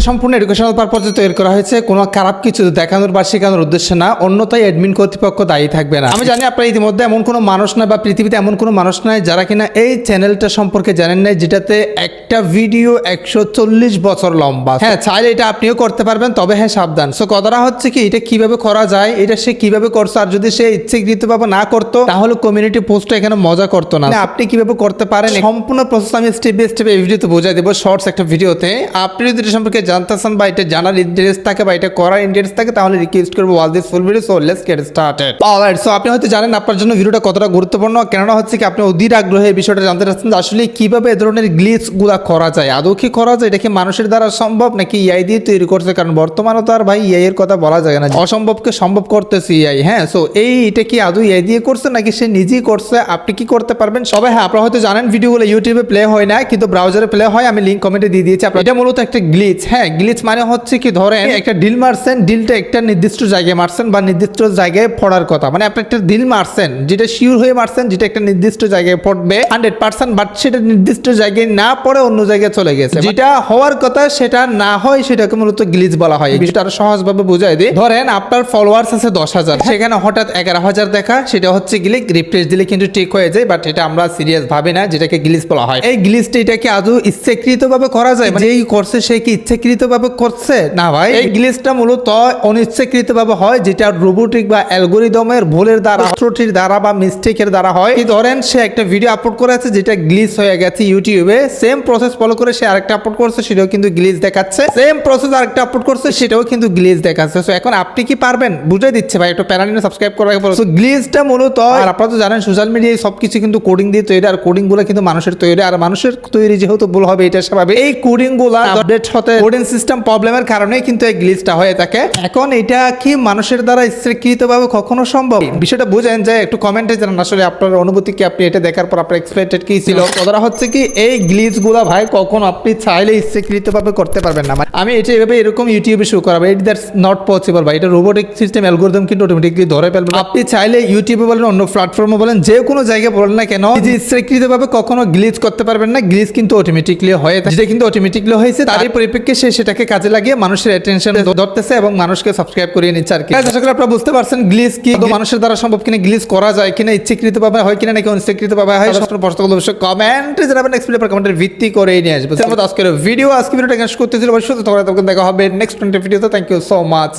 ভিডিওটা সম্পূর্ণ এডুকেশনাল পারপাসে তৈরি করা হয়েছে। কোনো খারাপ কিছু দেখানোর বা শেখানোর উদ্দেশ্যে না অন্যথায় অ্যাডমিন কর্তৃপক্ষ দায়ী থাকবে না। আমি জানি আপনারা ইতিমধ্যে এমন কোনো মানুষ না বা পৃথিবীতে এমন কোনো মানুষ নাই যারা কিনা এই চ্যানেলটা সম্পর্কে জানেন না যেটাতে একটা ভিডিও একশো চল্লিশ বছর লম্বা। হ্যাঁ চাইলে এটা আপনিও করতে পারবেন তবে হ্যাঁ সাবধান। সো কথাটা হচ্ছে কি এটা কীভাবে করা যায় এটা সে কীভাবে করছে আর যদি সে ইচ্ছাকৃতভাবে না করতো তাহলে কমিউনিটি পোস্ট এখানে মজা করতো না। আপনি কীভাবে করতে পারেন সম্পূর্ণ প্রসেস আমি স্টেপ বাই স্টেপ এই ভিডিওতে বোঝাই দেবো শর্টস একটা ভিডিওতে আপনি যদি এটা সম্পর্কে জানতে চান বা এটা জানার ইন্টারেস্ট থাকে বা এটা করার ইন্টারেস্ট থাকে, তাহলে রিকোয়েস্ট করব watch this full video so let's get started alright so আপনি হয়তো জানেন আপনার জন্য ভিডিওটা কতটা গুরুত্বপূর্ণ, কেননা হচ্ছে কি আপনি অধীর আগ্রহে এই বিষয়টা জানতে চাচ্ছেন যে আসলে কীভাবে এ ধরনের গ্লিচগুলা করা যায়? আদৌ কি করা যায়? এটা কি মানুষের দ্বারা সম্ভব নাকি ইআই দিয়ে তৈরি করছে? কারণ বর্তমানে তো আর ভাই ইআই এর কথা বলা যায় না। অসম্ভবকে সম্ভব করতেছে ইআই হ্যাঁ? সো এই এটা কি আদৌ ইআই দিয়ে করছে নাকি সে নিজেই করছে? আপনি কি করতে পারবেন? সবাই হ্যাঁ আপনারা হয়তো জানেন ভিডিওগুলো ইউটিউবে প্লে হয় না, কিন্তু ব্রাউজারে প্লে হয়, আমি লিঙ্ক কমেন্টে দিয়ে দিয়েছি। আপনার এটা মূলত একটা গ্লিচ হ্যাঁ গ্লিচ মানে হচ্ছে কি ধরেন একটা ডিল মারছেন ডিলটা একটা নির্দিষ্ট জায়গায় মারছেন বা নির্দিষ্ট জায়গায় পড়ার কথা। মানে আপনি একটা ডিল মারছেন যেটা শিওর হয়ে মারছেন যেটা একটা নির্দিষ্ট জায়গায় পড়বে হান্ড্রেড পার্সেন্ট বাট সেটা নির্দিষ্ট জায়গায় না পড়ে অন্য জায়গায় চলে গেছে। যেটা হওয়ার কথা সেটা না হয় সেটাকে মূলত গ্লিচ বলা হয়। বিষয়টা আরও সহজভাবে বোঝাই দিই। ধরেন আপনার ফলোয়ার্স আছে দশ হাজার সেখানে হঠাৎ এগারো হাজার দেখা সেটা হচ্ছে গিলে রিফ্রেশ দিলে কিন্তু ঠিক হয়ে যায় বাট এটা আমরা সিরিয়াস ভাবি না যেটাকে গ্লিচ বলা হয়। এই গ্লিচটা এটাকে আদৌ ইচ্ছাকৃত ভাবে করা যায়? মানে যেই করছে সে কি ইচ্ছাকৃত ভাবে করছে? না ভাই। এই গ্লিচটা মূলত অনিচ্ছাকৃত ভাবে হয় যেটা রোবোটিক বা অ্যালগোরিদমের ভুলের দ্বারা ত্রুটির দ্বারা বা মিস্টেকের দ্বারা হয়। কি ধরেন সে একটা ভিডিও আপলোড করে আছে যেটা গ্লিচ হয়ে গেছে ইউটিউবে সেম প্রসেস ফলো করে সে আরেকটা আপলোড করছে সেটাও কিন্তু গ্লিচ দেখাচ্ছে। সেম প্রসেস আরেকটা আপলোড করছে সেটাও কিন্তু গ্লিচ দেখাচ্ছে। সো এখন আপনি কি পারবেন? বুঝাই দিচ্ছে ভাই একটু প্যানেলে সাবস্ক্রাইব করে রাখব সো গ্লিচটা মূলত আর আপনারা তো জানেন সোশ্যাল মিডিয়ায় সবকিছু কিন্তু কোডিং দিয়ে তৈরি আর কোডিংগুলো কিন্তু মানুষের তৈরি। আর মানুষের তৈরি যেহেতু ভুল হবে এটা স্বাভাবিক। এই কোডিংগুলা আপডেট হতে কোডিং সিস্টেম প্রবলেমের কারণে কিন্তু এই গ্লিচটা হয়ে থাকে। এখন এটা কি মানুষের দ্বারা ইচ্ছাকৃত ভাবে কখনো সম্ভব? বিষয়টা বুঝেন যে একটু কমেন্টে জানান, আসলে আপনার অনুভূতি কি? আপনি এটা দেখার পর আপনার এক্সপেক্টেড কি ছিল? কথাটা হচ্ছে কি, এই গ্লিচগুলা ভাই কখন আপনি চাইলে ইচ্ছাকৃত ভাবে করতে পারবেন না। মানে আমি এটা এভাবে এরকম ইউটিউবে শো করাবো ইট দ্যাটস নট পসিবল ভাই। এটা রোবোটিক সিস্টেম অ্যালগোরিদম কিন্তু অটোমেটিকলি ধরে ফেলবে। আপনি চাইলে ইউটিউবে বলেন, অন্য প্ল্যাটফর্মে বলেন, যে কোনো জায়গায় বলেন না কেন যে ইচ্ছাকৃত ভাবে কখনো গ্লিচ করতে পারবেন না। গ্লিচ কিন্তু অটোমেটিকলি হয়ে যেটা কিন্তু অটোমেটিকলি হয়েছে, তারই পরিপ্রেক্ষিতে সে সেটাকে কাজে লাগিয়ে মানুষের অ্যাটেনশন ধরতেছে এবং মানুষকে সাবস্ক্রাইব করিয়ে নিচ্ছে আর কি। আশা করি আপনারা বুঝতে পারছেন গ্লিস কি মানুষের দ্বারা সম্ভব কিনা গ্লিস করা যায় কিনা ইচ্ছাকৃত ভাবে হয় কিনা নাকি অনিচ্ছাকৃত ভাবে হয় প্রশ্নগুলো অবশ্যই কমেন্টে জানাবেন। নেক্সট ভিডিও কমেন্টের ভিত্তি করে নিয়ে আসবে। তাহলে আজকের ভিডিও আজকে ভিডিওটা শেষ করতেছিল অবশ্যই তখন দেখা হবে। নেক্সট ভিডিওতে থ্যাংক ইউ সো মাচ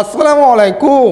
আসসালামু আলাইকুম।